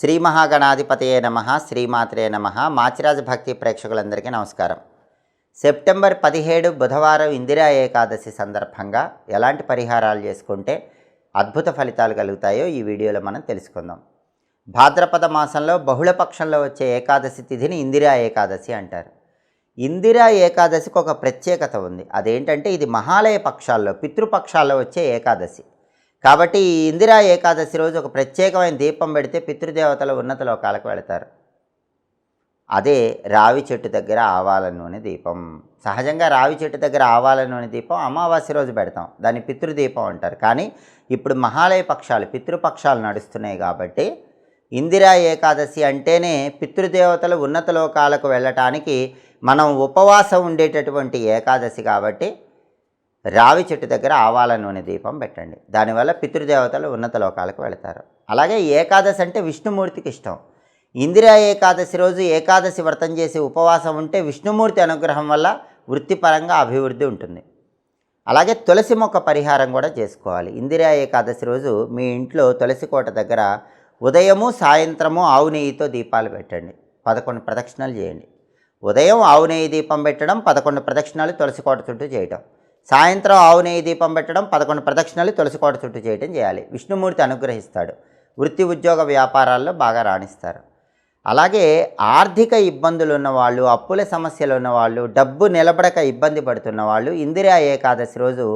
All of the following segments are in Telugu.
శ్రీ మహాగణాధిపతయే నమ శ్రీమాత్రే నమ. మాచిరాజ భక్తి ప్రేక్షకులందరికీ నమస్కారం. సెప్టెంబర్ పదిహేడు బుధవారం ఇందిరా ఏకాదశి సందర్భంగా ఎలాంటి పరిహారాలు చేసుకుంటే అద్భుత ఫలితాలు కలుగుతాయో ఈ వీడియోలో మనం తెలుసుకుందాం. భాద్రపద మాసంలో బహుళపక్షంలో వచ్చే ఏకాదశి తిథిని ఇందిరా ఏకాదశి అంటారు. ఇందిరా ఏకాదశికి ఒక ప్రత్యేకత ఉంది. అదేంటంటే ఇది మహాలయ పక్షాల్లో పితృపక్షాల్లో వచ్చే ఏకాదశి. కాబట్టి ఈ ఇందిరా ఏకాదశి రోజు ఒక ప్రత్యేకమైన దీపం పెడితే పితృదేవతల ఉన్నత లోకాలకు వెళతారు. అదే రావి చెట్టు దగ్గర ఆవాల నూనె దీపం. సహజంగా రావి చెట్టు దగ్గర ఆవాల నూనె దీపం అమావాస్య రోజు పెడతాం. దాన్ని పితృదీపం అంటారు. కానీ ఇప్పుడు మహాలయ పక్షాలు పితృపక్షాలు నడుస్తున్నాయి కాబట్టి ఇందిరా ఏకాదశి అంటేనే పితృదేవతలు ఉన్నత లోకాలకు వెళ్ళటానికి మనం ఉపవాసం ఉండేటటువంటి ఏకాదశి కాబట్టి రావి చెట్టు దగ్గర ఆవాల నూనె దీపం పెట్టండి. దానివల్ల పితృదేవతలు ఉన్నత లోకాలకు వెళతారు. అలాగే ఏకాదశి అంటే విష్ణుమూర్తికి ఇష్టం. ఇందిరా ఏకాదశి రోజు ఏకాదశి వ్రతం చేసి ఉపవాసం ఉంటే విష్ణుమూర్తి అనుగ్రహం వల్ల వృత్తిపరంగా అభివృద్ధి ఉంటుంది. అలాగే తులసి మొక్క పరిహారం కూడా చేసుకోవాలి. ఇందిరా ఏకాదశి రోజు మీ ఇంట్లో తులసి కోట దగ్గర ఉదయము సాయంత్రము ఆవు నెయ్యితో దీపాలు పెట్టండి. పదకొండు ప్రదక్షిణలు చేయండి. ఉదయం ఆవు నెయ్యి దీపం పెట్టడం పదకొండు ప్రదక్షిణాలు తులసి కోట చుట్టూ చేయటం. సాయంత్రం ఆవు నెయ్యి దీపం పెట్టడం పదకొండు ప్రదక్షిణలు తులసి కోట చుట్టూ చేయటం చేయాలి. విష్ణుమూర్తి అనుగ్రహిస్తాడు. వృత్తి ఉద్యోగ వ్యాపారాల్లో బాగా రాణిస్తారు. అలాగే ఆర్థిక ఇబ్బందులు ఉన్నవాళ్ళు అప్పుల సమస్యలు ఉన్నవాళ్ళు డబ్బు నిలబడక ఇబ్బంది పడుతున్న వాళ్ళు ఇందిరా ఏకాదశి రోజు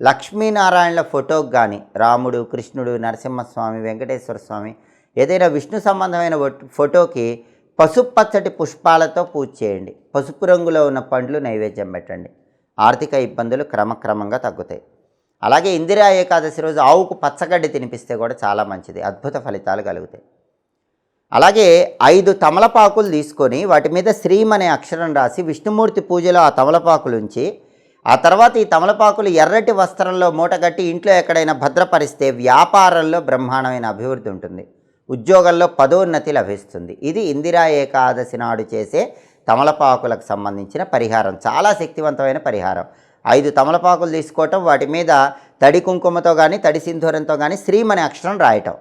లక్ష్మీనారాయణల ఫోటోకి కానీ రాముడు కృష్ణుడు నరసింహస్వామి వెంకటేశ్వర స్వామి ఏదైనా విష్ణు సంబంధమైన ఫోటోకి పసుపు పచ్చటి పుష్పాలతో పూజ చేయండి. పసుపు రంగులో ఉన్న పండ్లు నైవేద్యం పెట్టండి. ఆర్థిక ఇబ్బందులు క్రమక్రమంగా తగ్గుతాయి. అలాగే ఇందిరా ఏకాదశి రోజు ఆవుకు పచ్చగడ్డి తినిపిస్తే కూడా చాలా మంచిది అద్భుత ఫలితాలు కలుగుతాయి. అలాగే ఐదు తమలపాకులు తీసుకొని వాటి మీద శ్రీం అనే అక్షరం రాసి విష్ణుమూర్తి పూజలో ఆ తమలపాకులు ఉంచి ఆ తర్వాత ఈ తమలపాకులు ఎర్రటి వస్త్రంలో మూటగట్టి ఇంట్లో ఎక్కడైనా భద్రపరిస్తే వ్యాపారంలో బ్రహ్మాండమైన అభివృద్ధి ఉంటుంది. ఉద్యోగంలో పదోన్నతి లభిస్తుంది. ఇది ఇందిరా ఏకాదశి నాడు చేసే తమలపాకులకు సంబంధించిన పరిహారం. చాలా శక్తివంతమైన పరిహారం. ఐదు తమలపాకులు తీసుకోవటం వాటి మీద తడి కుంకుమతో కానీ తడి సింధూరంతో కానీ శ్రీం అనే అక్షరం రాయటం.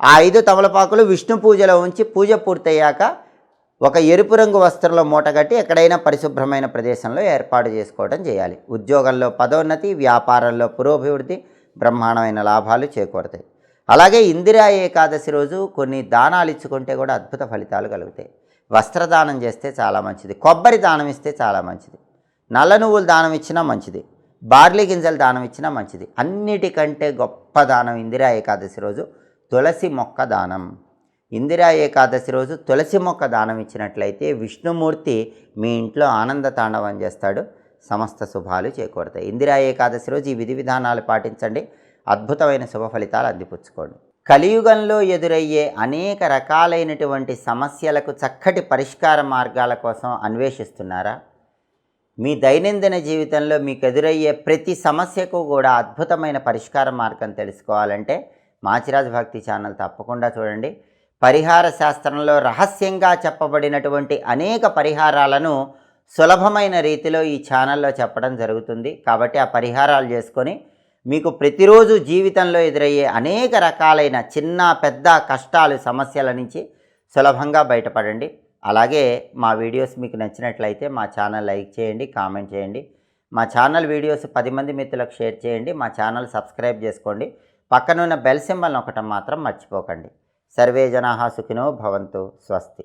ఆ ఐదు తమలపాకులు విష్ణు పూజలో ఉంచి పూజ పూర్తయ్యాక ఒక ఎరుపు రంగు వస్త్రంలో మూటగట్టి ఎక్కడైనా పరిశుభ్రమైన ప్రదేశంలో ఏర్పాటు చేసుకోవడం చేయాలి. ఉద్యోగంలో పదోన్నతి వ్యాపారంలో పురోభివృద్ధి బ్రహ్మాండమైన లాభాలు చేకూరుతాయి. అలాగే ఇందిరా ఏకాదశి రోజు కొన్ని దానాలు ఇచ్చుకుంటే కూడా అద్భుత ఫలితాలు కలుగుతాయి. వస్త్రదానం చేస్తే చాలా మంచిది. కొబ్బరి దానం ఇస్తే చాలా మంచిది. నల్ల నువ్వులు దానం ఇచ్చినా మంచిది. బార్లీ గింజలు దానం ఇచ్చినా మంచిది. అన్నిటికంటే గొప్ప దానం ఇందిరా ఏకాదశి రోజు తులసి మొక్క దానం. ఇందిరా ఏకాదశి రోజు తులసి మొక్క దానం ఇచ్చినట్లయితే విష్ణుమూర్తి మీ ఇంట్లో ఆనంద తాండవం చేస్తాడు. సమస్త శుభాలు చేకూరుతాయి. ఇందిరా ఏకాదశి రోజు ఈ విధి విధానాలు పాటించండి. అద్భుతమైన శుభ ఫలితాలు అందిపుచ్చుకోండి. కలియుగంలో ఎదురయ్యే అనేక రకాలైనటువంటి సమస్యలకు చక్కటి పరిష్కార మార్గాల కోసం అన్వేషిస్తున్నారా? మీ దైనందిన జీవితంలో మీకు ఎదురయ్యే ప్రతి సమస్యకు కూడా అద్భుతమైన పరిష్కార మార్గం తెలుసుకోవాలంటే మాచిరాజ్ భక్తి ఛానల్ తప్పకుండా చూడండి. పరిహార శాస్త్రంలో రహస్యంగా చెప్పబడినటువంటి అనేక పరిహారాలను సులభమైన రీతిలో ఈ ఛానల్లో చెప్పడం జరుగుతుంది. కాబట్టి ఆ పరిహారాలు చేసుకొని మీకు ప్రతిరోజు జీవితంలో ఎదురయ్యే అనేక రకాలైన చిన్న పెద్ద కష్టాలు సమస్యల నుంచి సులభంగా బయటపడండి. అలాగే మా వీడియోస్ మీకు నచ్చినట్లయితే మా ఛానల్ లైక్ చేయండి కామెంట్ చేయండి. మా ఛానల్ వీడియోస్ పది మంది మిత్రులకు షేర్ చేయండి మా ఛానల్ సబ్స్క్రైబ్ చేసుకోండి. పక్కనున్న బెల్ సింబల్ నొక్కటం మాత్రం మర్చిపోకండి. సర్వే జనాహా సుఖినో భవంతు స్వస్తి.